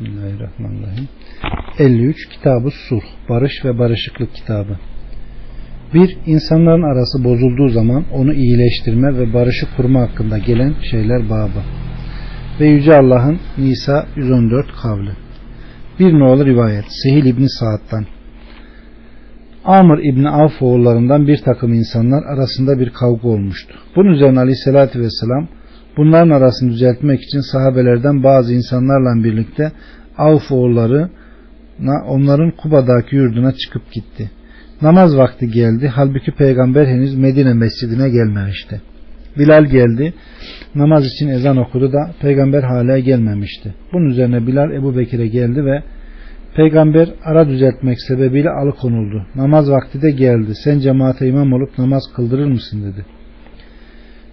Bismillahirrahmanirrahim. 53 Kitabı Sulh, Barış ve Barışıklık kitabı. Bir, insanların arası bozulduğu zaman onu iyileştirme ve barışı kurma hakkında gelen şeyler babı. Ve Yüce Allah'ın Nisa 114 kavli. Bir nolu rivayet Sehil İbni Saad'dan. Amr İbni Avf oğullarından bir takım insanlar arasında bir kavga olmuştu. Bunun üzerine Aleyhisselatü Vesselam bunların arasını düzeltmek için sahabelerden bazı insanlarla birlikte Avf oğullarına onların Kuba'daki yurduna çıkıp gitti. Namaz vakti geldi. Halbuki peygamber henüz Medine mescidine gelmemişti. Bilal geldi. Namaz için ezan okudu da peygamber hala gelmemişti. Bunun üzerine Bilal Ebu Bekir'e geldi ve peygamber ara düzeltmek sebebiyle alıkonuldu. Namaz vakti de geldi. Sen cemaate imam olup namaz kıldırır mısın dedi.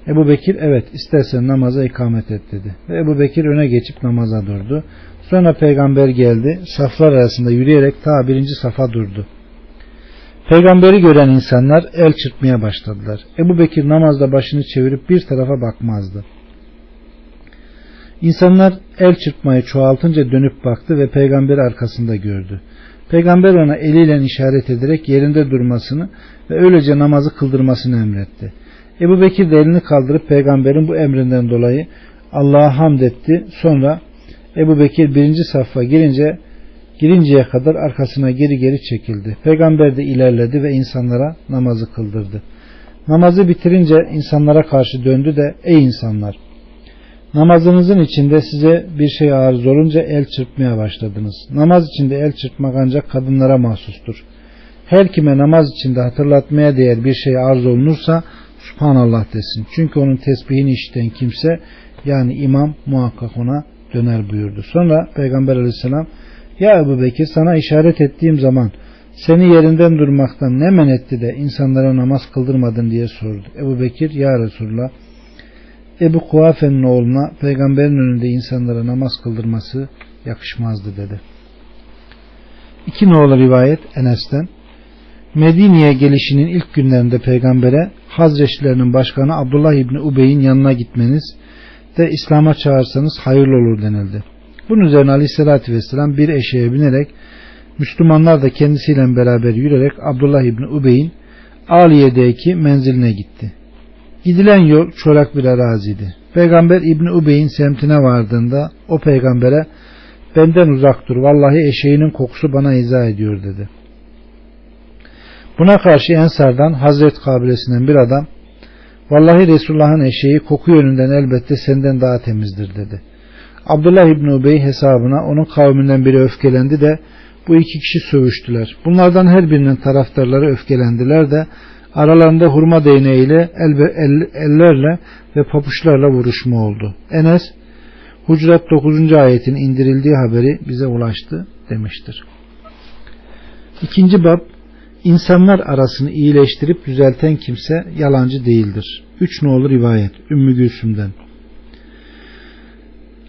Ebu Bekir evet istersen namaza ikamet et dedi. Ve Ebu Bekir öne geçip namaza durdu. Sonra peygamber geldi. Saflar arasında yürüyerek ta birinci safa durdu. Peygamberi gören insanlar el çırpmaya başladılar. Ebu Bekir namazda başını çevirip bir tarafa bakmazdı. İnsanlar el çırpmayı çoğaltınca dönüp baktı ve peygamberi arkasında gördü. Peygamber ona eliyle işaret ederek yerinde durmasını ve öylece namazı kıldırmasını emretti. Ebu Bekir de elini kaldırıp peygamberin bu emrinden dolayı Allah'a hamd etti. Sonra Ebu Bekir birinci safha girince girinceye kadar arkasına geri geri çekildi. Peygamber de ilerledi ve insanlara namazı kıldırdı. Namazı bitirince insanlara karşı döndü de ey insanlar namazınızın içinde size bir şey arız olunca el çırpmaya başladınız. Namaz içinde el çırpmak ancak kadınlara mahsustur. Her kime namaz içinde hatırlatmaya değer bir şey arz olunursa Subhanallah desin. Çünkü onun tesbihini işiten kimse yani imam muhakkak ona döner buyurdu. Sonra Peygamber aleyhisselam ya Ebu Bekir sana işaret ettiğim zaman seni yerinden durmaktan ne men etti de insanlara namaz kıldırmadın diye sordu. Ebu Bekir ya Resulullah Ebu Kuafe'nin oğluna peygamberin önünde insanlara namaz kıldırması yakışmazdı dedi. İki nolu rivayet Enes'ten Medine'ye gelişinin ilk günlerinde peygambere Hazreçlilerinin başkanı Abdullah İbni Ubey'in yanına gitmeniz de İslam'a çağırsanız hayırlı olur denildi. Bunun üzerine Aleyhisselatü Vesselam bir eşeğe binerek Müslümanlar da kendisiyle beraber yürüyerek Abdullah İbni Ubey'in Aliye'deki menziline gitti. Gidilen yol çorak bir araziydi. Peygamber İbni Ubey'in semtine vardığında o peygambere benden uzak dur vallahi eşeğinin kokusu bana izah ediyor dedi. Buna karşı Ensar'dan Hazret kabilesinden bir adam vallahi Resulullah'ın eşeği koku yönünden elbette senden daha temizdir dedi. Abdullah İbni Ubey hesabına onun kavminden biri öfkelendi de bu iki kişi sövüştüler. Bunlardan her birinin taraftarları öfkelendiler de aralarında hurma değneğiyle el, el, ellerle ve papuçlarla vuruşma oldu. Enes Hucurat 9. ayetin indirildiği haberi bize ulaştı demiştir. İkinci bab insanlar arasını iyileştirip düzelten kimse yalancı değildir. Üç nolu rivayet Ümmü Gülsüm'den.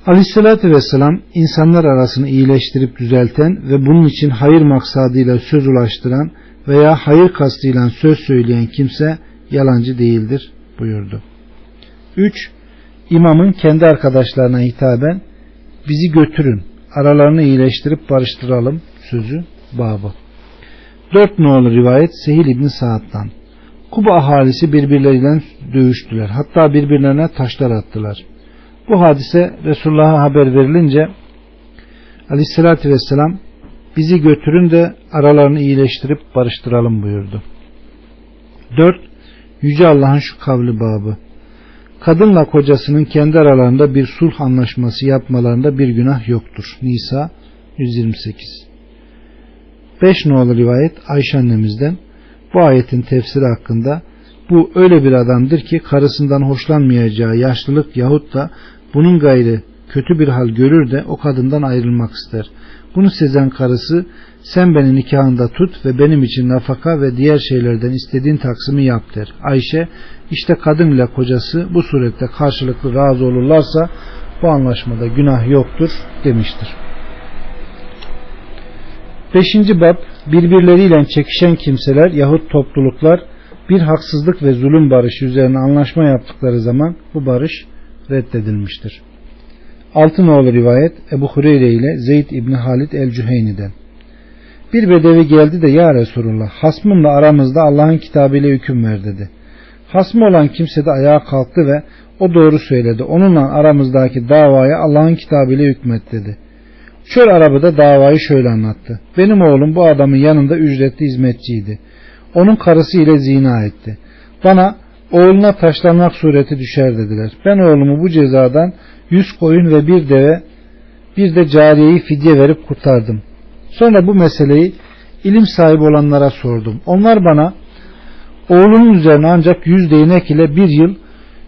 Aleyhissalatü vesselam insanlar arasını iyileştirip düzelten ve bunun için hayır maksadıyla söz ulaştıran veya hayır kastıyla söz söyleyen kimse yalancı değildir buyurdu. 3. İmamın kendi arkadaşlarına hitaben bizi götürün aralarını iyileştirip barıştıralım sözü babı. 4 nolu rivayet Sehil İbni Saad'dan. Kuba ahalisi birbirleriyle dövüştüler. Hatta birbirlerine taşlar attılar. Bu hadise Resulullah'a haber verilince Aleyhisselatü Vesselam bizi götürün de aralarını iyileştirip barıştıralım buyurdu. 4. Yüce Allah'ın şu kavli babı. Kadınla kocasının kendi aralarında bir sulh anlaşması yapmalarında bir günah yoktur. Nisa 128 5 numaralı rivayet Ayşe annemizden bu ayetin tefsiri hakkında bu öyle bir adamdır ki karısından hoşlanmayacağı yaşlılık yahut da bunun gayrı kötü bir hal görür de o kadından ayrılmak ister. Bunu sezen karısı sen beni nikahında tut ve benim için nafaka ve diğer şeylerden istediğin taksimi yap der. Ayşe işte kadın ile kocası bu surette karşılıklı razı olurlarsa bu anlaşmada günah yoktur demiştir. Beşinci bab birbirleriyle çekişen kimseler yahut topluluklar bir haksızlık ve zulüm barışı üzerine anlaşma yaptıkları zaman bu barış reddedilmiştir. Altı nolu rivayet Ebu Hureyre ile Zeyd İbni Halid el-Cüheyni'den. Bir bedevi geldi de ya Resulullah hasmımla aramızda Allah'ın kitabıyla hüküm ver dedi. Hasmı olan kimse de ayağa kalktı ve o doğru söyledi. Onunla aramızdaki davaya Allah'ın kitabıyla hükmet dedi. Çöl arabada davayı şöyle anlattı. Benim oğlum bu adamın yanında ücretli hizmetçiydi. Onun karısı ile zina etti. Bana oğluna taşlanmak sureti düşer dediler. Ben oğlumu bu cezadan yüz koyun ve bir deve bir de cariyeyi fidye verip kurtardım. Sonra bu meseleyi ilim sahibi olanlara sordum. Onlar bana oğlunun üzerine ancak yüz değnek ile bir yıl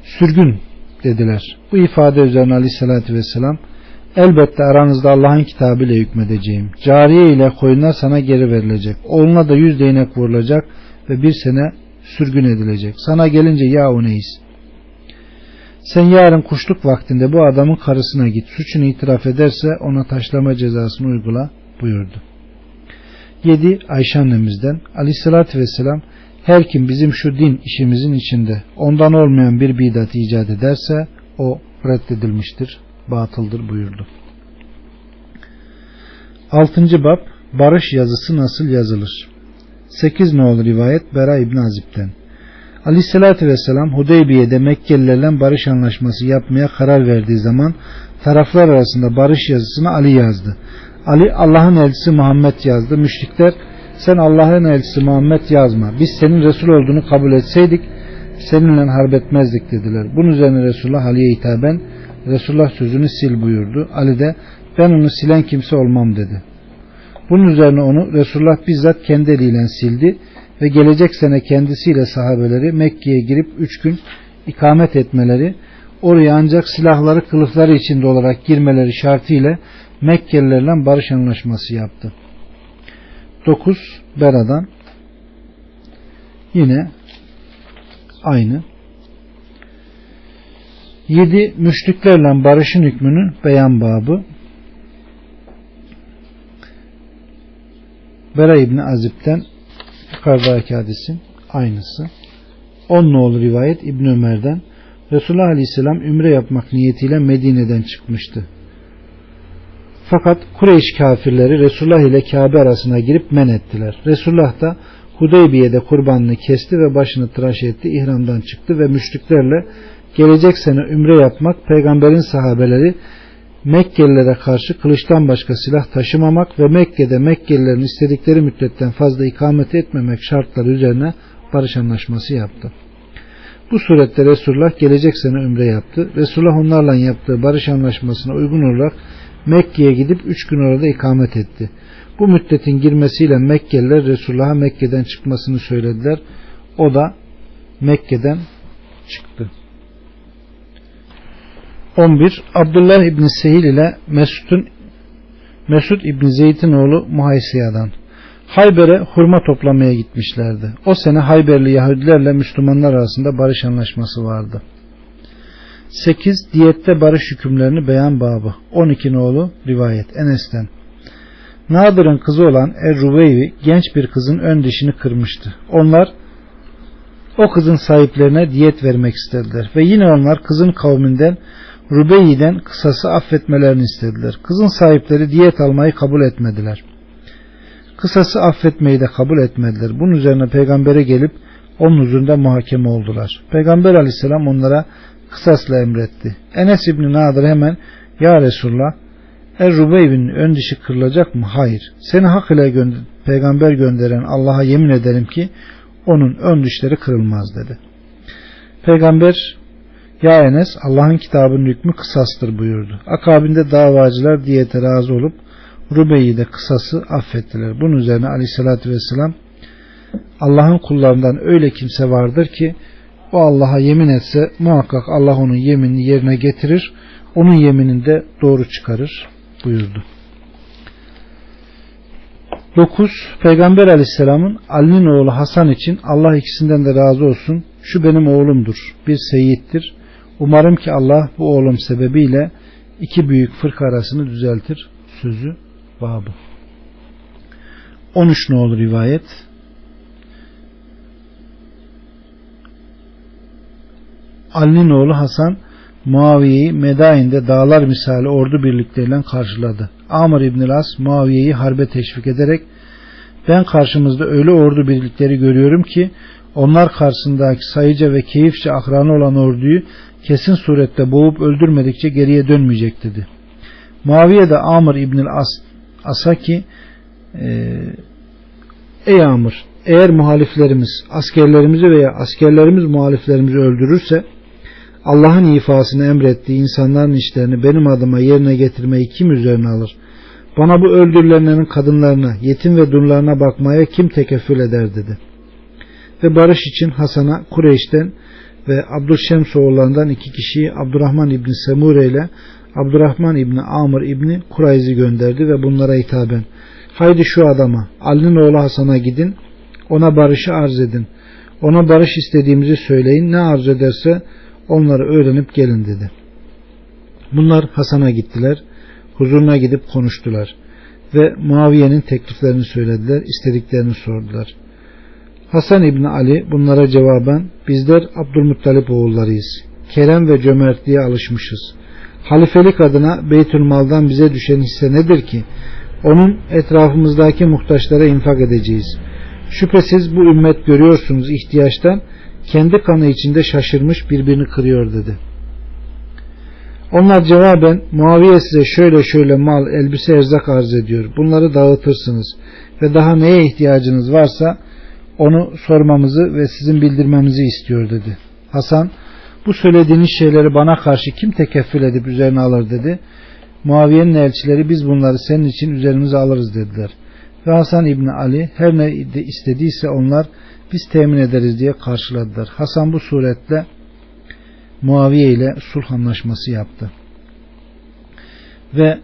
sürgün dediler. Bu ifade üzerine aleyhissalatü vesselam elbette aranızda Allah'ın kitabıyla hükmedeceğim. Cariye ile koyunlar sana geri verilecek. Oğluna da yüz değnek vurulacak ve bir sene sürgün edilecek. Sana gelince ya o neyiz? Sen yarın kuşluk vaktinde bu adamın karısına git. Suçunu itiraf ederse ona taşlama cezasını uygula buyurdu. 7. Ayşe annemizden aleyhissalatü vesselam her kim bizim şu din işimizin içinde ondan olmayan bir bidat icat ederse o reddedilmiştir, batıldır buyurdu. 6. Bab Barış yazısı nasıl yazılır? 8 nolu rivayet Bera İbn Azib'den. Aleyhissalatü vesselam Hudeybiye'de Mekkelilerle barış anlaşması yapmaya karar verdiği zaman taraflar arasında barış yazısını Ali yazdı. Ali Allah'ın elçisi Muhammed yazdı. Müşrikler sen Allah'ın elçisi Muhammed yazma. Biz senin Resul olduğunu kabul etseydik seninle harp etmezdik dediler. Bunun üzerine Resulullah Ali'ye hitaben Resulullah sözünü sil buyurdu. Ali de ben onu silen kimse olmam dedi. Bunun üzerine onu Resulullah bizzat kendi eliyle sildi ve gelecek sene kendisiyle sahabeleri Mekke'ye girip üç gün ikamet etmeleri, oraya ancak silahları kılıfları içinde olarak girmeleri şartıyla Mekkelilerle barış anlaşması yaptı. 9 Bera'dan yine aynı 7 müşriklerle barışın hükmünün beyan babı Bera İbni Azib'den yukarıdaki hadisin aynısı. 10 nolu rivayet İbn Ömer'den Resulullah Aleyhisselam ümre yapmak niyetiyle Medine'den çıkmıştı. Fakat Kureyş kafirleri Resulullah ile Kabe arasına girip men ettiler. Resulullah da Hudeybiye'de kurbanını kesti ve başını tıraş etti. İhramdan çıktı ve müşriklerle gelecek sene ümre yapmak peygamberin sahabeleri Mekkelilere karşı kılıçtan başka silah taşımamak ve Mekke'de Mekkelilerin istedikleri müddetten fazla ikamet etmemek şartları üzerine barış anlaşması yaptı. Bu surette Resulullah gelecek sene ümre yaptı. Resulullah onlarla yaptığı barış anlaşmasına uygun olarak Mekke'ye gidip üç gün orada ikamet etti. Bu müddetin girmesiyle Mekkeliler Resulullah'a Mekke'den çıkmasını söylediler. O da Mekke'den çıktı. 11. Abdullah İbni Sehil ile Mesud'un Mesud İbni Zeyd'in oğlu Muhaysiya'dan. Hayber'e hurma toplamaya gitmişlerdi. O sene Hayberli Yahudilerle Müslümanlar arasında barış anlaşması vardı. 8. Diyette barış hükümlerini beyan babı. 12 oğlu rivayet Enes'ten. Nadır'ın kızı olan Er-Ruveyvi genç bir kızın ön dişini kırmıştı. Onlar o kızın sahiplerine diyet vermek istediler ve yine onlar kızın kavminden Rubeyyi'den kısası affetmelerini istediler. Kızın sahipleri diyet almayı kabul etmediler. Kısası affetmeyi de kabul etmediler. Bunun üzerine peygambere gelip onun huzurunda muhakeme oldular. Peygamber aleyhisselam onlara kısasla emretti. Enes İbni Nadir hemen Ya Resulullah Er Rubeyv'in ön dişi kırılacak mı? Hayır. Seni hak ile gönder peygamber gönderen Allah'a yemin ederim ki onun ön dişleri kırılmaz dedi. Peygamber ya Enes Allah'ın kitabının hükmü kısastır buyurdu. Akabinde davacılar diyete razı olup Rubeyi de kısası affettiler. Bunun üzerine aleyhissalatü vesselam Allah'ın kullarından öyle kimse vardır ki o Allah'a yemin etse muhakkak Allah onun yeminini yerine getirir. Onun yeminini de doğru çıkarır buyurdu. 9. Peygamber aleyhisselamın Ali'nin oğlu Hasan için Allah ikisinden de razı olsun. Şu benim oğlumdur. Bir seyittir. Umarım ki Allah bu oğlum sebebiyle iki büyük fırk arasını düzeltir. Sözü babı. 13 olur rivayet. Ali'nin oğlu Hasan Muaviye'yi Medain'de dağlar misali ordu birlikleriyle karşıladı. Amr İbn As Muaviye'yi harbe teşvik ederek ben karşımızda öyle ordu birlikleri görüyorum ki onlar karşısındaki sayıca ve keyifçe akranı olan orduyu kesin surette boğup öldürmedikçe geriye dönmeyecek dedi. Muaviye de Amr İbn As Asaki e, Ey Amr eğer muhaliflerimiz askerlerimizi veya askerlerimiz muhaliflerimizi öldürürse Allah'ın ifasını emrettiği insanların işlerini benim adıma yerine getirmeyi kim üzerine alır? Bana bu öldürülenlerin kadınlarına, yetim ve durlarına bakmaya kim tekeffül eder dedi. Ve barış için Hasan'a Kureyş'ten ve Abdülşems oğullarından iki kişiyi Abdurrahman İbni Semure ile Abdurrahman İbni Amr İbni Kurayz'i gönderdi ve bunlara hitaben haydi şu adama Ali'nin oğlu Hasan'a gidin ona barışı arz edin. Ona barış istediğimizi söyleyin. Ne arz ederse onları öğrenip gelin dedi. Bunlar Hasan'a gittiler. Huzuruna gidip konuştular. Ve Muaviye'nin tekliflerini söylediler. istediklerini sordular. Hasan İbni Ali bunlara cevaben bizler Abdülmuttalip oğullarıyız. Kerem ve cömertliğe alışmışız. Halifelik adına Beytülmal'dan bize düşen hisse nedir ki? Onun etrafımızdaki muhtaçlara infak edeceğiz. Şüphesiz bu ümmet görüyorsunuz ihtiyaçtan kendi kanı içinde şaşırmış birbirini kırıyor dedi. Onlar cevaben Muaviye size şöyle şöyle mal, elbise, erzak arz ediyor. Bunları dağıtırsınız ve daha neye ihtiyacınız varsa onu sormamızı ve sizin bildirmemizi istiyor dedi. Hasan bu söylediğiniz şeyleri bana karşı kim tekeffül edip üzerine alır dedi. Muaviye'nin elçileri biz bunları senin için üzerimize alırız dediler. Ve Hasan İbni Ali her ne istediyse onlar biz temin ederiz diye karşıladılar. Hasan bu suretle Muaviye ile sulh anlaşması yaptı. Ve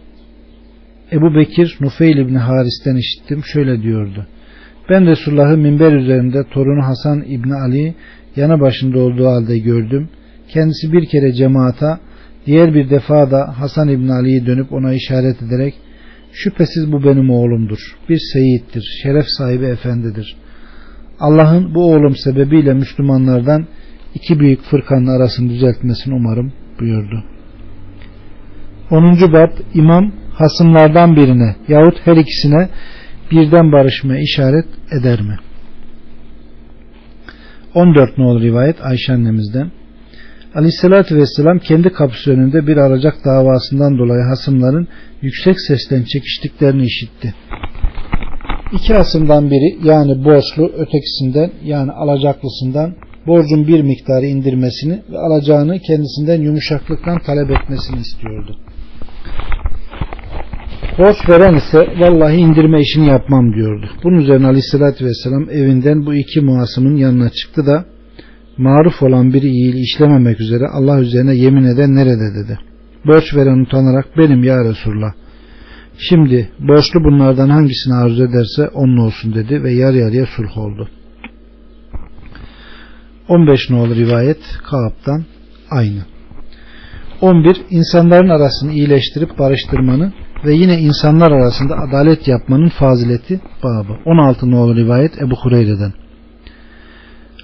Ebu Bekir Nufeyl İbni Haris'ten işittim şöyle diyordu. Ben Resulullah'ı minber üzerinde torunu Hasan İbni Ali yanı başında olduğu halde gördüm. Kendisi bir kere cemaata diğer bir defa da Hasan İbni Ali'yi dönüp ona işaret ederek Şüphesiz bu benim oğlumdur. Bir seyittir, şeref sahibi efendidir. Allah'ın bu oğlum sebebiyle Müslümanlardan iki büyük fırkanın arasını düzeltmesini umarım buyurdu. 10. Bab İmam hasımlardan birine yahut her ikisine birden barışmaya işaret eder mi? 14 nolu rivayet Ayşe annemizden. Aleyhissalatü vesselam kendi kapısı önünde bir alacak davasından dolayı hasımların yüksek sesten çekiştiklerini işitti. İki hasımdan biri yani borçlu ötekisinden yani alacaklısından borcun bir miktarı indirmesini ve alacağını kendisinden yumuşaklıktan talep etmesini istiyordu. Borç veren ise vallahi indirme işini yapmam diyordu. Bunun üzerine aleyhissalatü vesselam evinden bu iki muhasımın yanına çıktı da maruf olan bir iyiliği işlememek üzere Allah üzerine yemin eden nerede dedi. Borç veren utanarak benim ya Resulullah. Şimdi borçlu bunlardan hangisini arzu ederse onun olsun dedi ve yarı yarıya sulh oldu. 15 nolu rivayet Kaab'dan aynı. 11. İnsanların arasını iyileştirip barıştırmanın ve yine insanlar arasında adalet yapmanın fazileti babı. 16 nolu rivayet Ebu Hureyre'den.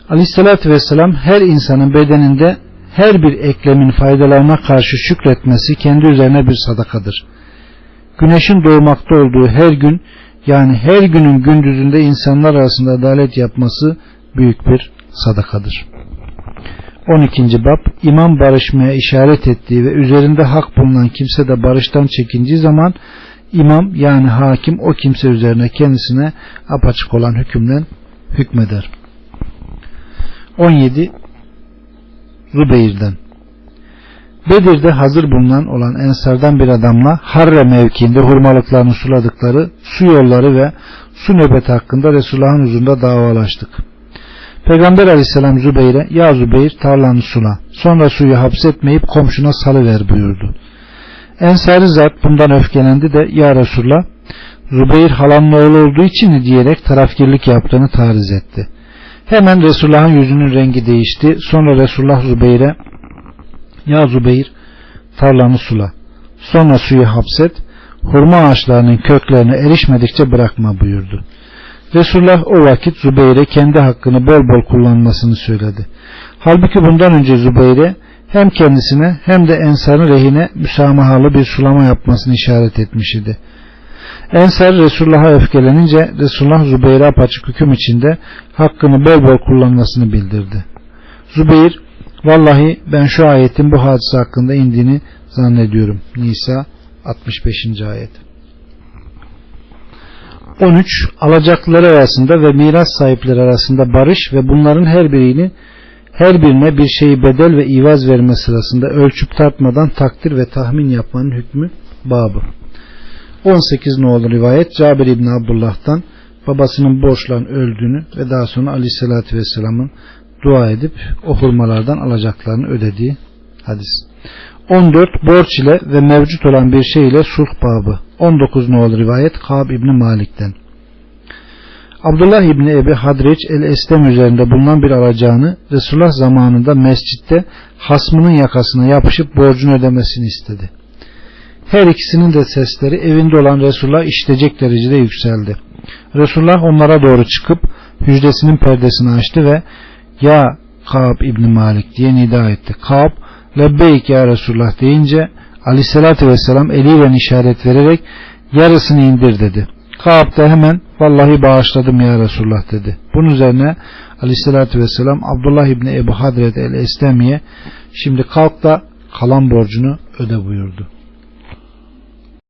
Aleyhissalatü vesselam her insanın bedeninde her bir eklemin faydalarına karşı şükretmesi kendi üzerine bir sadakadır. Güneşin doğmakta olduğu her gün yani her günün gündüzünde insanlar arasında adalet yapması büyük bir sadakadır. 12. Bab İmam barışmaya işaret ettiği ve üzerinde hak bulunan kimse de barıştan çekindiği zaman imam yani hakim o kimse üzerine kendisine apaçık olan hükümden hükmeder. 17 Zübeyir'den Bedir'de hazır bulunan olan ensardan bir adamla Harre mevkiinde hurmalıklarını suladıkları su yolları ve su nöbeti hakkında Resulullah'ın huzurunda davalaştık. Peygamber aleyhisselam Zübeyir'e ya Zübeyir tarlanı sula sonra suyu hapsetmeyip komşuna salıver buyurdu. Ensari zat bundan öfkelendi de ya Resulullah Zübeyir halanın oğlu olduğu için diyerek tarafgirlik yaptığını tariz etti. Hemen Resulullah'ın yüzünün rengi değişti. Sonra Resulullah Zübeyir'e Ya Zübeyir tarlanı sula. Sonra suyu hapset. Hurma ağaçlarının köklerine erişmedikçe bırakma buyurdu. Resulullah o vakit Zübeyir'e kendi hakkını bol bol kullanmasını söyledi. Halbuki bundan önce Zübeyir'e hem kendisine hem de Ensar'ın rehine müsamahalı bir sulama yapmasını işaret etmiş idi. Ensar Resulullah'a öfkelenince Resulullah Zübeyir'e apaçık hüküm içinde hakkını bol bol kullanmasını bildirdi. Zübeyir vallahi ben şu ayetin bu hadise hakkında indiğini zannediyorum. Nisa 65. ayet. 13. Alacaklıları arasında ve miras sahipleri arasında barış ve bunların her birini her birine bir şeyi bedel ve ivaz verme sırasında ölçüp tartmadan takdir ve tahmin yapmanın hükmü babı. 18 nolu rivayet Cabir İbni Abdullah'tan babasının borçlan öldüğünü ve daha sonra Aleyhisselatü Vesselam'ın dua edip o hurmalardan alacaklarını ödediği hadis. 14 borç ile ve mevcut olan bir şey ile sulh babı. 19 nolu rivayet Kab İbni Malik'ten. Abdullah İbni Ebi Hadreç el-Eslem üzerinde bulunan bir alacağını Resulullah zamanında mescitte hasmının yakasına yapışıp borcunu ödemesini istedi. Her ikisinin de sesleri evinde olan Resulullah işitecek derecede yükseldi. Resulullah onlara doğru çıkıp hücresinin perdesini açtı ve ya Kaab İbni Malik diye nida etti. Kaab lebbeyk ya Resulullah deyince aleyhissalatü vesselam eliyle işaret vererek yarısını indir dedi. Kaab da hemen vallahi bağışladım ya Resulullah dedi. Bunun üzerine aleyhissalatü vesselam Abdullah İbni Ebu Hadret el-Eslemi'ye şimdi kalk da kalan borcunu öde buyurdu.